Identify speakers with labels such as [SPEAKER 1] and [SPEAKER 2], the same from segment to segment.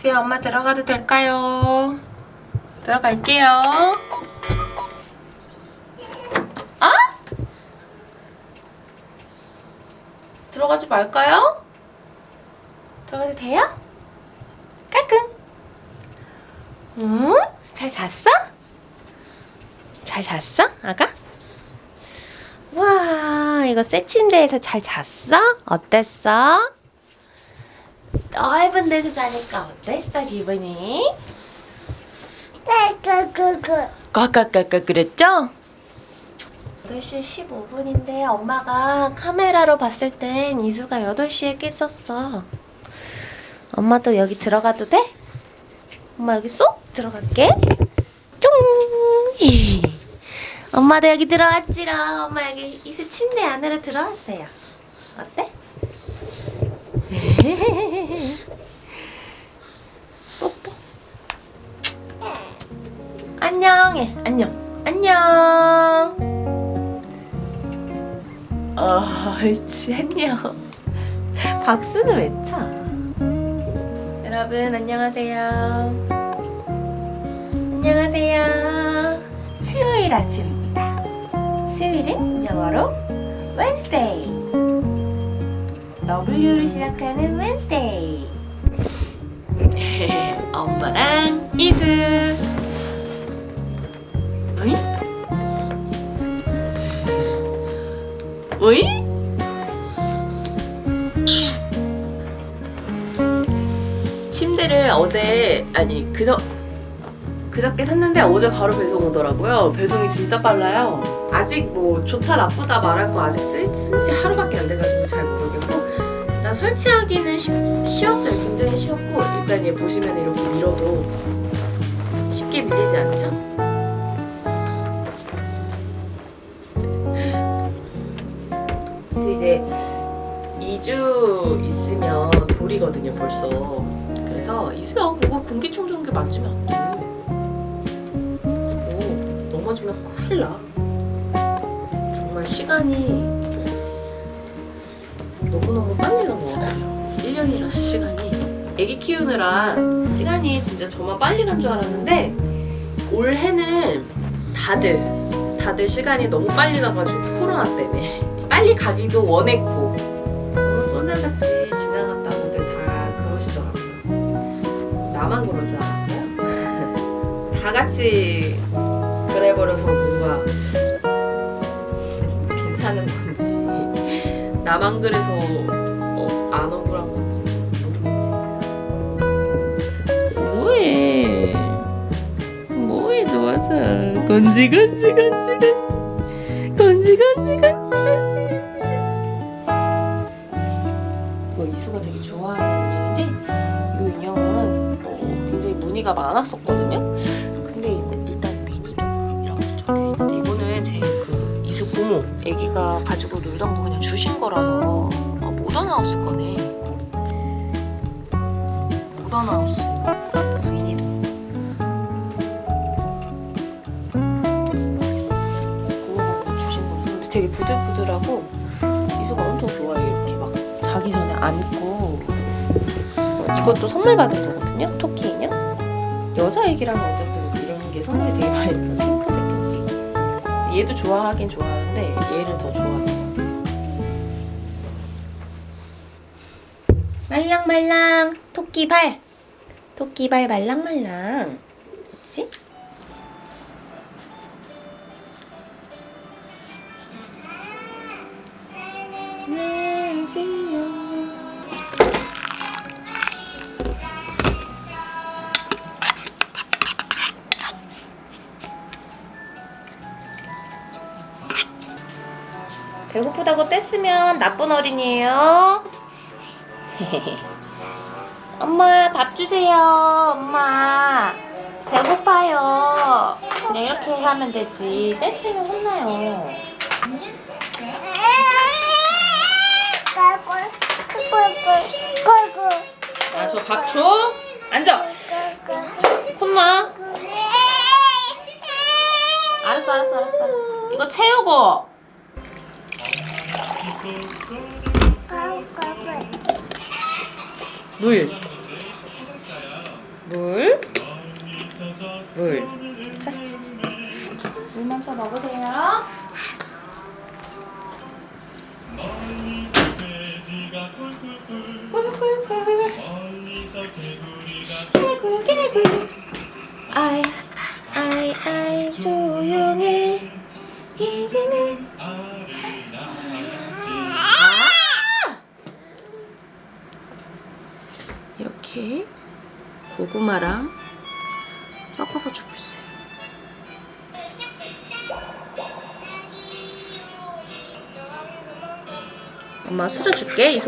[SPEAKER 1] 수야 엄마 들어가도 될까요? 들어갈게요. 어? 들어가지 말까요? 들어가도 돼요? 까꿍. 응? 잘 잤어? 잘 잤어? 아가? 와, 이거 새 침대에서 잘 잤어? 어땠어? 넓은 데서 자니까 어땠어, 기분이? 까까까까 그랬죠? 8시 15분인데 엄마가 카메라로 봤을 땐 이수가 8시에 깼었어. 엄마도 여기 들어가도 돼? 엄마 여기 쏙 들어갈게. 쫑! 엄마도 여기 들어왔지롱. 엄마 여기 이수 침대 안으로 들어왔어요. 어때? 안녕해. 안녕. 안녕. 어, 옳지. 안녕. 박수는 왜 쳐? 여러분 안녕하세요. 안녕하세요. 수요일 아침입니다. 수요일은 영어로 Wednesday. W로 시작하는 Wednesday. 엄마랑 이수. 어이? 침대를 어제 아니 그저 그저께 샀는데 어제 바로 배송 오더라고요. 배송이 진짜 빨라요. 아직 뭐 좋다 나쁘다 말할 거 아직 쓴지 하루밖에 안 돼가지고 잘 모르겠고 일단 설치하기는 쉬, 쉬웠어요. 굉장히 쉬웠고 일단 얘 보시면 이렇게 밀어도 쉽게 밀리지 않죠? 2주 있으면 돌이거든요 벌써 그래서 이수야 그거 공기청정기 만지면 안 돼. 그거 넘어지면 큰일 나. 정말 시간이 너무너무 빨리 넘어가요. 1년이라는 시간이. 애기 키우느라 시간이 진짜 저만 빨리 간 줄 알았는데 올해는 다들 다들 시간이 너무 빨리 가가지고 코로나 때문에 빨리 가기도 원했고 쏜살같이 지나갔다 분들 다 그러시더라고요. 나만 그런 줄 알았어요. 다 같이 그래버려서 뭔가 괜찮은 건지 나만 그래서 어, 안 억울한 건지 모르겠지. 뭐해? 뭐해 좋아서 건지 건지 건지 건지 건지 건지 건지 건지 이수가 되게 좋아하는 인형인데 이 인형은 어, 굉장히 무늬가 많았었거든요. 근데 일- 일단 미니도 이렇게 적혀 있는데 이거는 제 그 이수 고모 아기가 가지고 놀던 거 그냥 주신 거라서 어, 모던하우스 거네. 모던하우스 미니도. 고모가 주신 거. 근데 되게 부들부들하고 이수가 엄청 좋아해요. 이렇게 막 자기 전에 안고 이것도 선물 받은 거거든요. 토끼 인형. 여자 애기라면 어쨌든 이런 게 선물이 되게 많이 들어요. 핑크색 토끼. 얘도 좋아하긴 좋아하는데 얘를 더 좋아해요. 말랑말랑 토끼 발 토끼 발 말랑말랑 배고프다고 뗐으면 나쁜 어린이에요. 엄마 밥 주세요. 엄마 배고파요. 그냥 이렇게 하면 되지. 뗐으면 혼나요. 아 저 밥 줘. 앉아. 혼나. 알았어 알았어 알았어 알았어. 이거 채우고. 물. 물. 물. 자. 물 먼저 먹으세요. 꿀.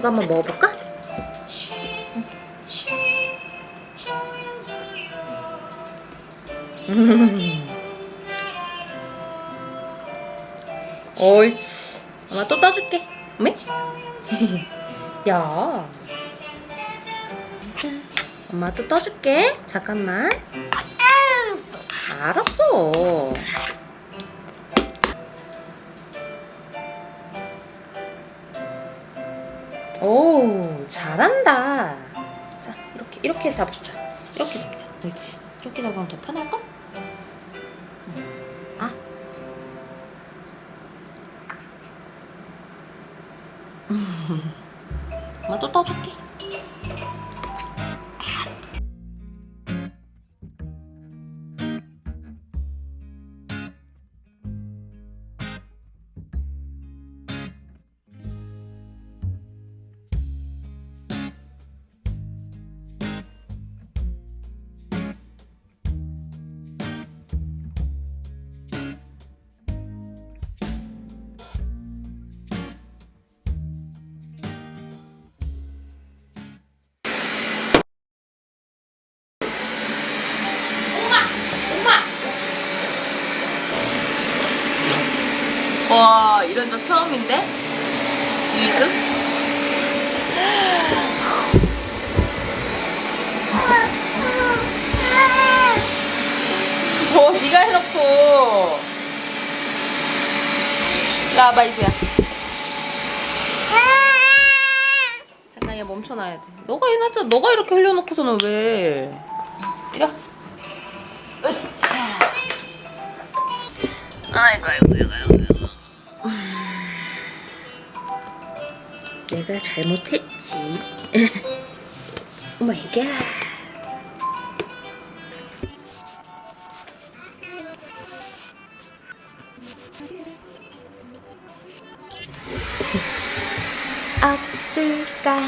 [SPEAKER 1] 이수가 한번 먹어볼까? 옳지. 엄마 또 떠줄게. 어메? 야. 엄마 또 떠줄게. 잠깐만. 알았어. 오, 잘한다. 자, 이렇게 이렇게 잡자. 이렇게 잡자. 옳지. 이렇게 잡으면 더 편할까? 적 처음인데? 유이수? 뭐 네가 해놓고. 나 와봐 이수야. 잠깐 얘 멈춰놔야 돼. 너가 해놨잖아. 너가 이렇게 흘려놓고서는 왜? 와 으차. 아이고 아이고 아이고 내가 잘못했지. 오 마이 갓. 없을까?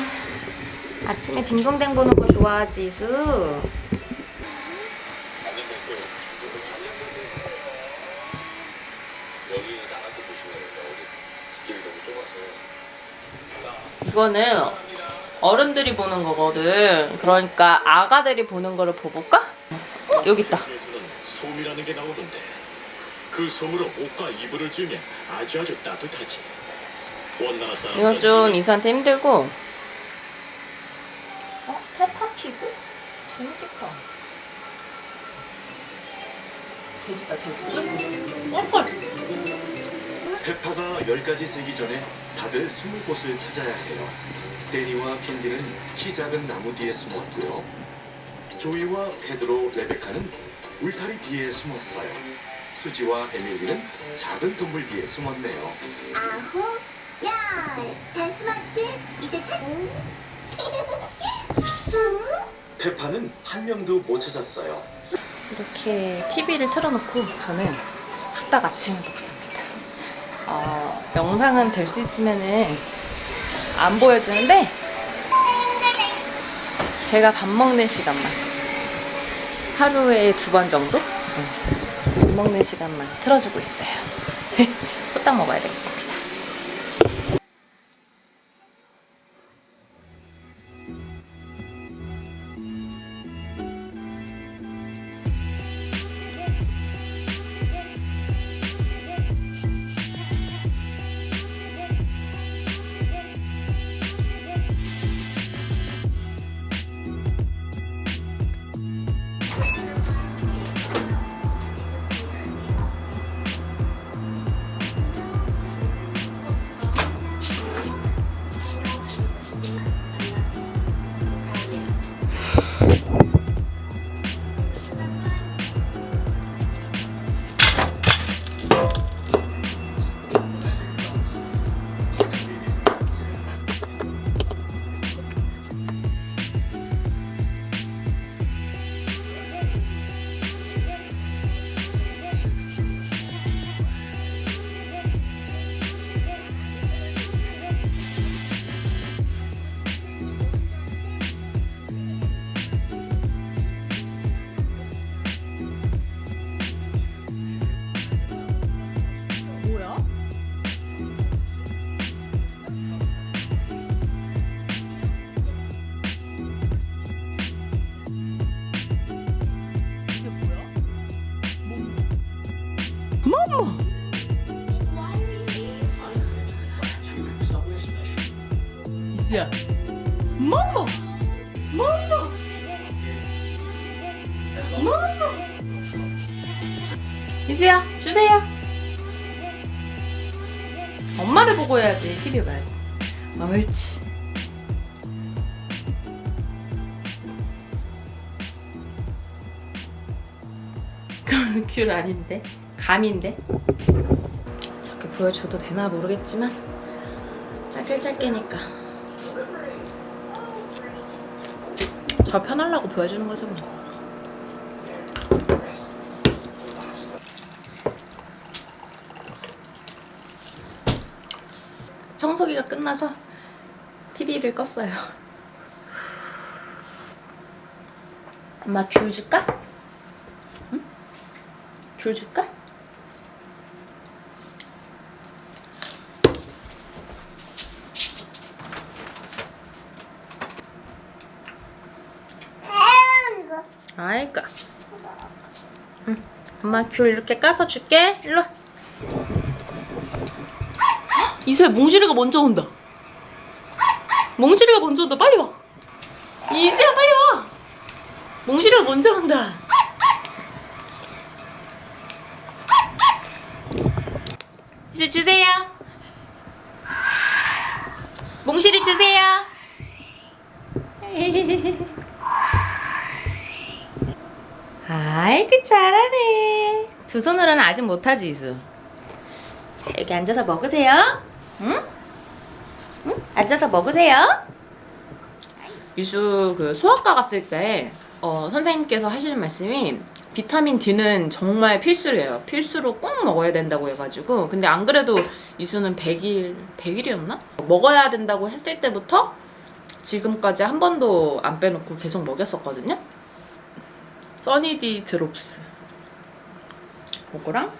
[SPEAKER 1] 아침에 딩동댕 보는 거 좋아하지, 이수?
[SPEAKER 2] 여기 나갈 때 보시면 어제 길이 너무
[SPEAKER 1] 이거는 어른들이 보는 거거든. 그러니까 아가들이 보는 거를 보볼까? 어, 여기 있다.
[SPEAKER 2] 에서는 솜이라는 게 나오는데 그 솜으로 옷과 이불을 지으면 아주 아주 따뜻하지. 원나라 사람
[SPEAKER 1] 이건 좀 이수한테 힘들고. 어? 페파피그? 재밌겠다. 돼지다, 돼지. 꿀꿀.
[SPEAKER 2] 페파가 열 가지 세기 전에 다들 숨을 곳을 찾아야 해요. 데니와 캔디는 키 작은 나무 뒤에 숨었고요. 조이와 페드로, 레베카는 울타리 뒤에 숨었어요. 수지와 에밀리는 작은 동물 뒤에 숨었네요.
[SPEAKER 3] 아홉, 열, 다 숨었지? 이제 찾...
[SPEAKER 2] 페파는 한 명도 못 찾았어요.
[SPEAKER 1] 이렇게 TV를 틀어놓고 저는 후딱 아침을 먹습니다. 어, 영상은 될 수 있으면은 안 보여주는데 제가 밥 먹는 시간만 하루에 두 번 정도 응. 밥 먹는 시간만 틀어주고 있어요. 후딱 먹어야 되겠습 TV 말고. 옳지. 귤 아닌데 감인데 저렇게 보여줘도 되나 모르겠지만 짧게니까 저 편하려고 보여주는 거죠 뭐 청소기가 끝나서 TV를 껐어요 엄마 귤 줄까? 귤 줄까? 아이까. 응. 엄마 귤 이렇게 까서 줄게. 일로. 이수야 몽실이가 먼저 온다. 몽실이가 먼저 온다. 빨리 와. 이수야 빨리 와. 몽실이가 먼저 온다. 이수 주세요. 몽실이 주세요. 아이고 잘하네. 두 손으로는 아직 못하지 이수. 자 여기 앉아서 먹으세요. 응? 응? 앉아서 먹으세요. 유수 그 소아과 갔을 때 어, 선생님께서 하시는 말씀이 비타민 D는 정말 필수래요. 필수로 꼭 먹어야 된다고 해가지고 근데 안 그래도 이수는 100일 100일이었나? 먹어야 된다고 했을 때부터 지금까지 한 번도 안 빼놓고 계속 먹였었거든요. 써니디 드롭스 요거랑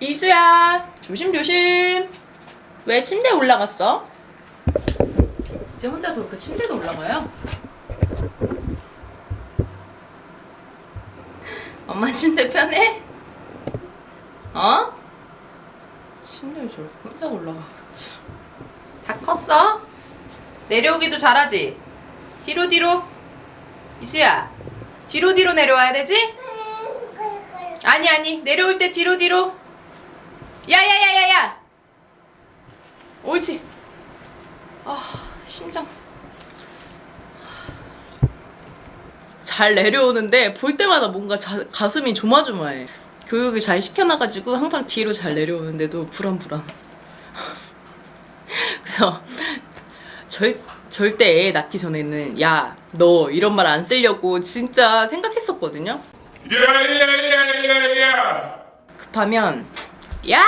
[SPEAKER 1] 이수야 조심조심 왜 침대에 올라갔어? 이제 혼자 저렇게 침대도 올라가요? 엄마 침대 편해? 어? 침대에 저렇게 혼자 올라가 참. 다 컸어? 내려오기도 잘하지? 뒤로 뒤로 이수야 뒤로 뒤로 내려와야 되지? 아니 아니 내려올 때 뒤로 뒤로 야야야야야 옳지. 아 심장. 잘 내려오는데 볼 때마다 뭔가 자- 가슴이 조마조마해. 교육을 잘 시켜놔가지고 항상 뒤로 잘 내려오는데도 불안불안. 그래서 절, 절대 애 낳기 전에는 야 너 이런 말 안 쓰려고 진짜 생각했었거든요.
[SPEAKER 4] 야야야야야
[SPEAKER 1] 급하면 야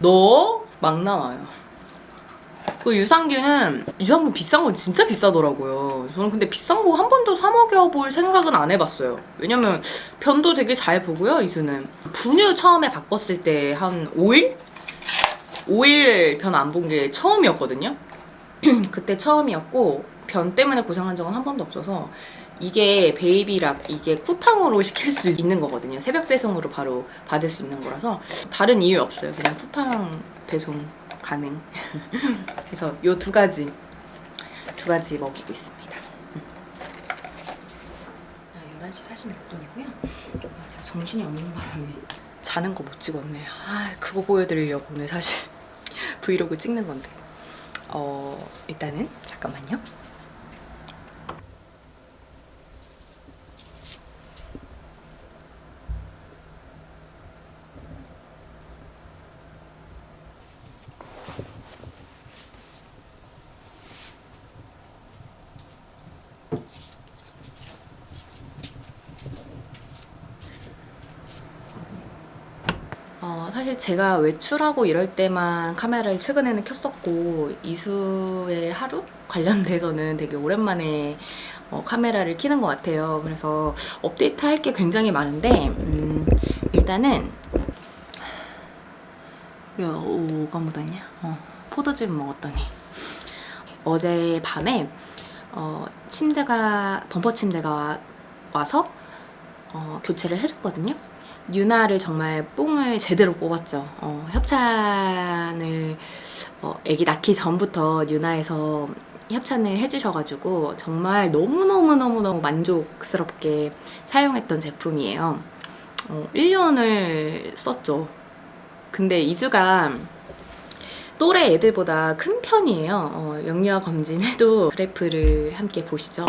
[SPEAKER 1] 너 막 나와요. 그 유산균은 유산균 비싼 건 진짜 비싸더라고요. 저는 근데 비싼 거 한 번도 사 먹여볼 생각은 안 해봤어요. 왜냐면 변도 되게 잘 보고요 이수는 분유 처음에 바꿨을 때 한 5일 5일 변 안 본 게 처음이었거든요. 그때 처음이었고 변 때문에 고생한 적은 한 번도 없어서 이게 베이비락 이게 쿠팡으로 시킬 수 있는 거거든요. 새벽 배송으로 바로 받을 수 있는 거라서 다른 이유 없어요. 그냥 쿠팡 배송 가능. 그래서 요 두 가지 두 가지 먹이고 있습니다. 아, 11시 46분이고요. 아, 제가 정신이 없는 바람에 자는 거 못 찍었네. 아, 그거 보여드리려고 오늘 사실 브이로그 찍는 건데. 어, 일단은 잠깐만요. 어, 사실 제가 외출하고 이럴 때만 카메라를 최근에는 켰었고 이수의 하루 관련돼서는 되게 오랜만에 어, 카메라를 켜는 것 같아요. 그래서 업데이트 할 게 굉장히 많은데 음, 일단은 이거 묻었냐? 어, 포도즙 먹었더니 어제 밤에 어, 침대가 범퍼 침대가 와- 와서 어, 교체를 해줬거든요. 유나를 정말 뽕을 제대로 뽑았죠. 어, 협찬을 어, 아기 낳기 전부터 유나에서 협찬을 해주셔가지고 정말 너무너무너무너무 만족스럽게 사용했던 제품이에요. 어, 1년을 썼죠. 근데 이주가 또래 애들보다 큰 편이에요. 어, 영유아 검진해도 그래프를 함께 보시죠.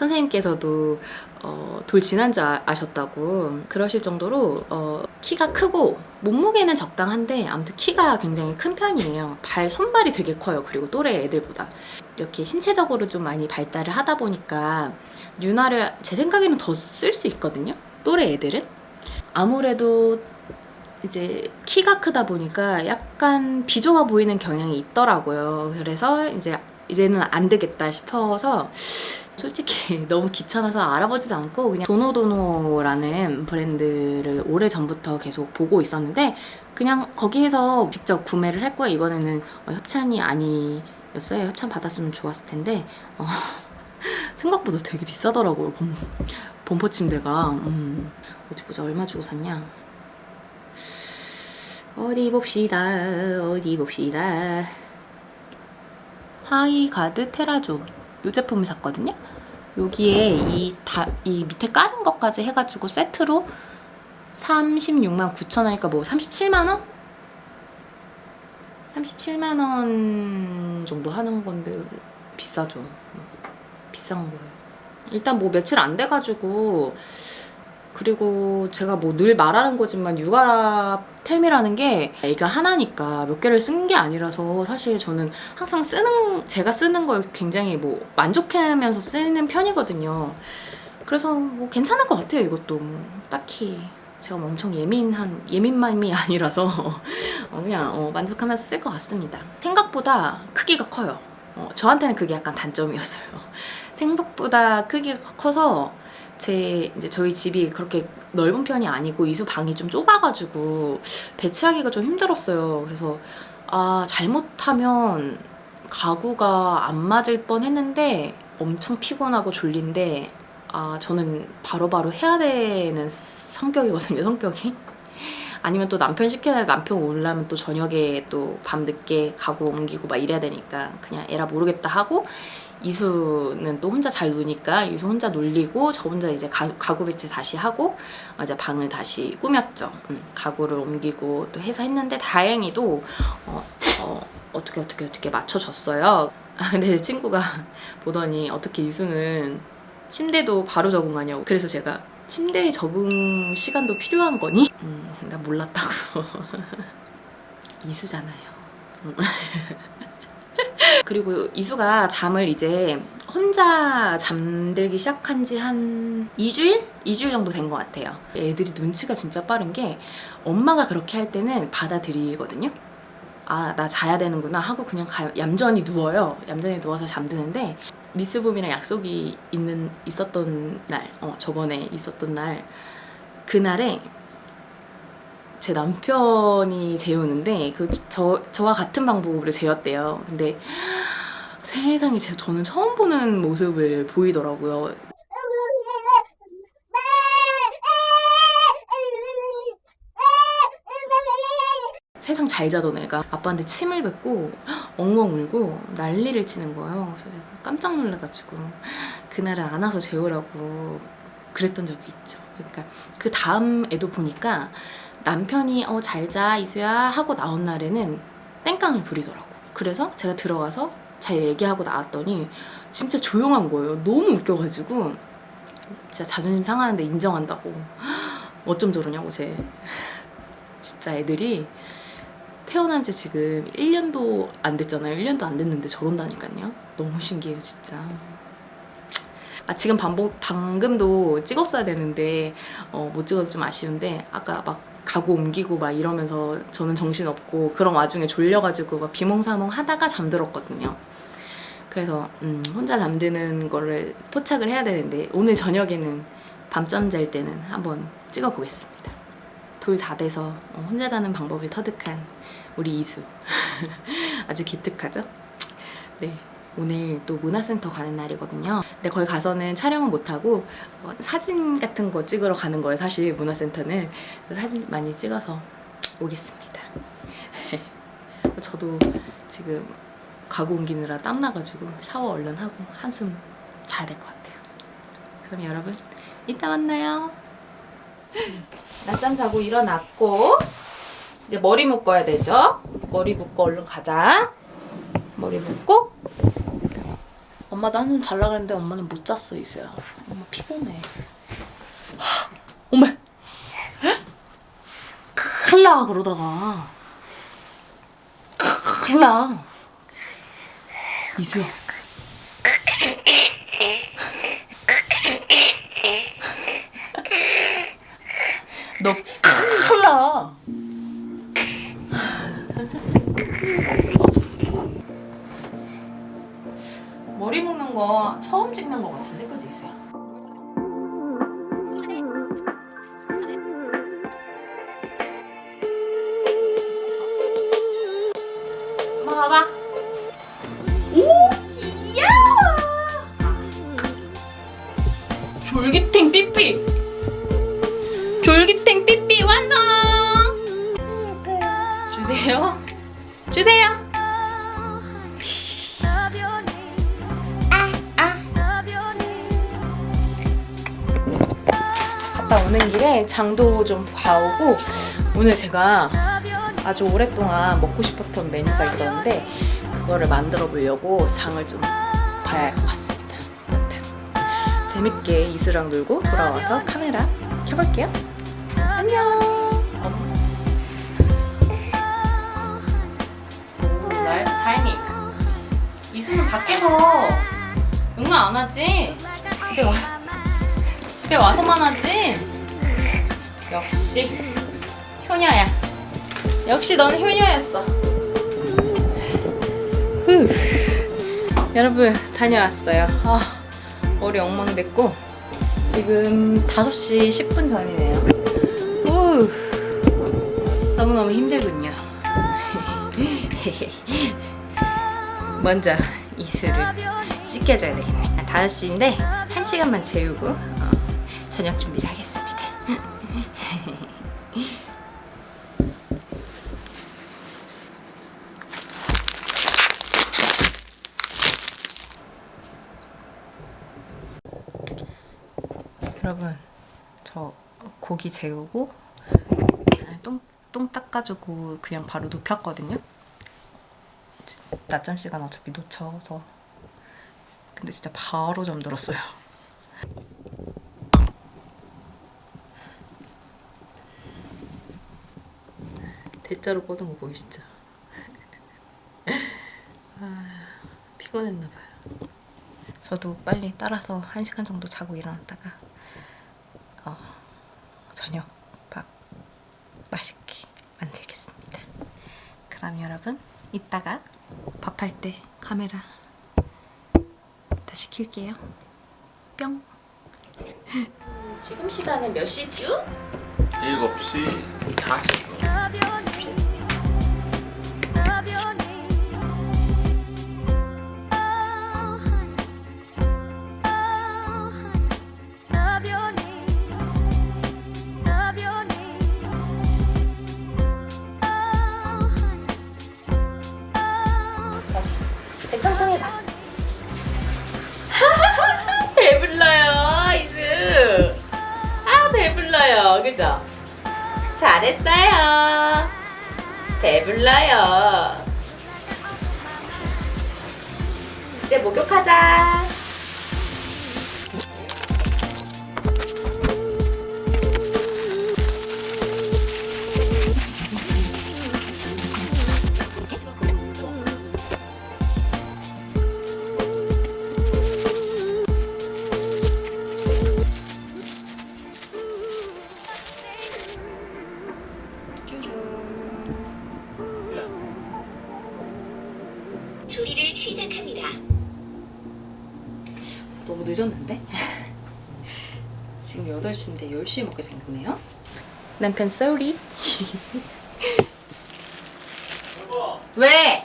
[SPEAKER 1] 선생님께서도 어, 돌 지난 줄 아- 아셨다고 그러실 정도로 어, 키가 크고 몸무게는 적당한데 아무튼 키가 굉장히 큰 편이에요. 발 손발이 되게 커요. 그리고 또래 애들보다 이렇게 신체적으로 좀 많이 발달을 하다 보니까 윤활을 제 생각에는 더 쓸 수 있거든요. 또래 애들은 아무래도 이제 키가 크다 보니까 약간 비좁아 보이는 경향이 있더라고요. 그래서 이제 이제는 안 되겠다 싶어서 솔직히 너무 귀찮아서 알아보지도 않고 그냥 도노도노라는 브랜드를 오래 전부터 계속 보고 있었는데 그냥 거기에서 직접 구매를 할 거예요. 이번에는 어, 협찬이 아니었어요. 협찬 받았으면 좋았을 텐데 어, 생각보다 되게 비싸더라고요. 본, 본포 침대가 음, 어디 보자 얼마 주고 샀냐? 어디 봅시다. 어디 봅시다. 하이가드 테라조 이 제품을 샀거든요. 여기에 이, 다, 이 밑에 까는 것까지 해가지고 세트로 36만 9천 원이니까 뭐 37만 원? 37만 원 정도 하는 건데 비싸죠. 비싼 거예요. 일단 뭐 며칠 안 돼가지고 그리고 제가 뭐 늘 말하는 거지만 육아 템이라는 게 애가 하나니까 몇 개를 쓴 게 아니라서 사실 저는 항상 쓰는 제가 쓰는 걸 굉장히 뭐 만족하면서 쓰는 편이거든요. 그래서 뭐 괜찮을 것 같아요 이것도 뭐 딱히 제가 뭐 엄청 예민한 예민맘이 아니라서 어, 그냥 어, 만족하면서 쓸 것 같습니다. 생각보다 크기가 커요. 어, 저한테는 그게 약간 단점이었어요. 생각보다 크기가 커서 제 이제 저희 집이 그렇게 넓은 편이 아니고 이수 방이 좀 좁아가지고 배치하기가 좀 힘들었어요. 그래서 아 잘못하면 가구가 안 맞을 뻔 했는데 엄청 피곤하고 졸린데 아 저는 바로바로 해야 되는 성격이거든요. 성격이 아니면 또 남편 시켜야 남편 오려면 또 저녁에 또 밤 늦게 가구 옮기고 막 이래야 되니까 그냥 에라 모르겠다 하고 이수는 또 혼자 잘 노니까 이수 혼자 놀리고 저 혼자 이제 가, 가구 배치 다시 하고 어, 이제 방을 다시 꾸몄죠. 음, 가구를 옮기고 또 해서 했는데 다행히도 어, 어, 어떻게 어떻게 어떻게 맞춰졌어요. 아, 근데 제 친구가 보더니 어떻게 이수는 침대도 바로 적응하냐고. 그래서 제가 침대에 적응 시간도 필요한 거니? 음, 나 몰랐다고. 이수잖아요. 음. 그리고 이수가 잠을 이제 혼자 잠들기 시작한 지 한 2주일? 2주일 정도 된 것 같아요. 애들이 눈치가 진짜 빠른 게 엄마가 그렇게 할 때는 받아들이거든요. 아, 나 자야 되는구나 하고 그냥 가- 얌전히 누워요. 얌전히 누워서 잠드는데 미스봄이랑 약속이 있는 있었던 날, 어, 저번에 있었던 날 그날에 제 남편이 재우는데 그 저 저와 같은 방법으로 재웠대요. 근데 세상에 제- 저는 처음 보는 모습을 보이더라고요. 세상 잘 자던 애가 아빠한테 침을 뱉고 엉엉 울고 난리를 치는 거예요. 그래서 제가 깜짝 놀라가지고 그날은 안아서 재우라고 그랬던 적이 있죠. 그러니까 그 다음 애도 보니까 남편이 어 잘자 이수야 하고 나온 날에는 땡깡을 부리더라고. 그래서 제가 들어가서 잘 얘기하고 나왔더니 진짜 조용한 거예요. 너무 웃겨가지고 진짜 자존심 상하는데 인정한다고. 어쩜 저러냐고 제. 진짜 애들이 태어난 지 지금 1년도 안 됐잖아요. 1년도 안 됐는데 저런다니까요. 너무 신기해요, 진짜. 아, 지금 방금, 방금도 찍었어야 되는데, 어, 못 찍어서 좀 아쉬운데, 아까 막 가구 옮기고 막 이러면서 저는 정신없고, 그런 와중에 졸려가지고 막 비몽사몽 하다가 잠들었거든요. 그래서, 음, 혼자 잠드는 거를 포착을 해야 되는데, 오늘 저녁에는 밤잠 잘 때는 한번 찍어보겠습니다. 돌 다 돼서 어, 혼자 자는 방법을 터득한 우리 이수. 아주 기특하죠? 네. 오늘 또 문화센터 가는 날이거든요. 근데 거기 가서는 촬영은 못하고 어, 사진 같은 거 찍으러 가는 거예요. 사실 문화센터는 사진 많이 찍어서 오겠습니다. 저도 지금 가구 옮기느라 땀 나가지고 샤워 얼른 하고 한숨 자야 될 것 같아요. 그럼 여러분 이따 만나요. 낮잠 자고 일어났고 이제 머리 묶어야 되죠? 머리 묶고 얼른 가자. 머리 묶고 엄마도 한숨 잘라 그랬는데 엄마는 못 잤어 이수야. 엄마 피곤해. 어머. 큰일 나 그러다가 큰일 나 이수야 너 큰일 나 머리 묶는 거 처음 찍는 거 같은데 그지 이수야? 장도 좀 봐오고 오늘 제가 아주 오랫동안 먹고 싶었던 메뉴가 있었는데 그거를 만들어 보려고 장을 좀 봐야 할 것 같습니다. 아무튼 재밌게 이수랑 놀고 돌아와서 카메라 켜볼게요. 안녕. 나이스 타이밍. 이수는 밖에서 응아 안 하지? 집에 와 집에 와서만 하지? 역시 효녀야. 역시 넌 효녀였어. 후. 여러분 다녀왔어요. 아, 머리 엉망됐고 지금 5시 10분 전이네요. 후. 너무너무 힘들군요. 먼저 이수를 씻겨줘야 되겠네. 5시인데 1시간만 재우고 어, 저녁 준비를 하겠습니다. 여러분 저 고기 재우고 똥, 똥 닦아주고 그냥 바로 눕혔거든요. 낮잠 시간 어차피 놓쳐서. 근데 진짜 바로 잠들었어요. 대자로 뻗은 거 보이시죠? 아, 피곤했나 봐요. 저도 빨리 따라서 한 시간 정도 자고 일어났다가 어, 저녁 밥 맛있게 만들겠습니다. 그럼 여러분 이따가 밥할 때 카메라 다시 킬게요. 뿅. 지금 시간은 몇 시죠?
[SPEAKER 4] 7시 40분.
[SPEAKER 1] 배불러요. 이제 목욕하자. 8시인데 10시에 먹게 생겼네요. 남편 쏘리. 왜?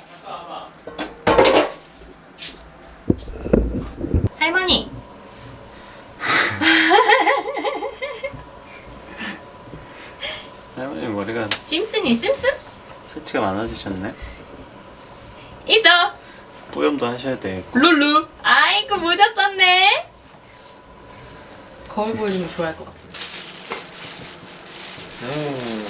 [SPEAKER 1] 할머니.
[SPEAKER 4] 할머니 머리가
[SPEAKER 1] 심슨이 심슨?
[SPEAKER 4] 수치가 많아지셨네.
[SPEAKER 1] 있어.
[SPEAKER 4] 뿌염도 하셔야 돼.
[SPEAKER 1] 룰루. 아이고 모자 썼네. 거울 보여주면 좋아할 것 같은데.
[SPEAKER 4] 음.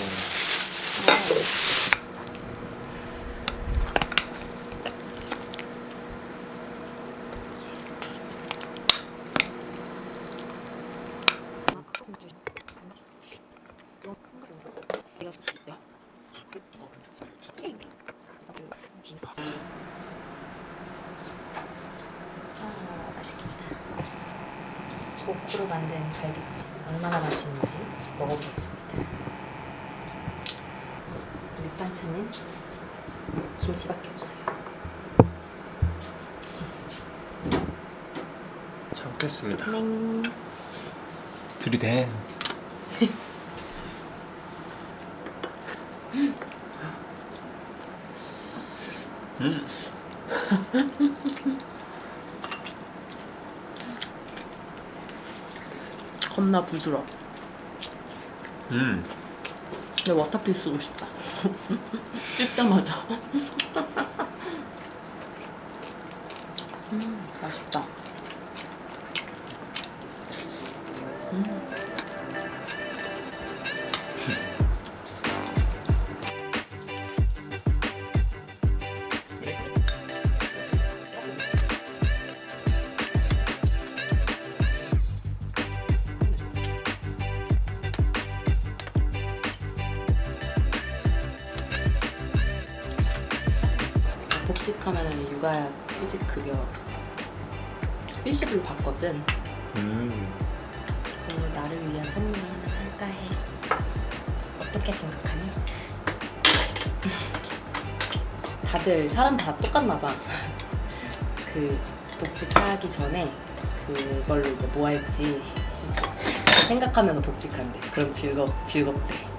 [SPEAKER 5] 아, 맛있겠다. 고프로 만든 갈비찜 얼마나 맛있는지 먹어보겠습니다. 밑반찬은 김치밖에 없어요.
[SPEAKER 4] 잘 먹겠습니다.
[SPEAKER 5] 땡.
[SPEAKER 4] 들이대. 음.
[SPEAKER 1] 겁나 부드러워.
[SPEAKER 4] 음.
[SPEAKER 1] 근데 워터필 쓰고 싶다. 씹자마자. 음, 맛있다. 복 일시불로 받거든.
[SPEAKER 4] 음.
[SPEAKER 1] 그걸로 나를 위한 선물을 하나 살까 해. 어떻게 생각하니? 다들 사람 다 똑같나 봐. 그 복직하기 전에 그걸로 이제 뭐 할지 생각하면 복직한대. 그럼 즐겁 즐겁대.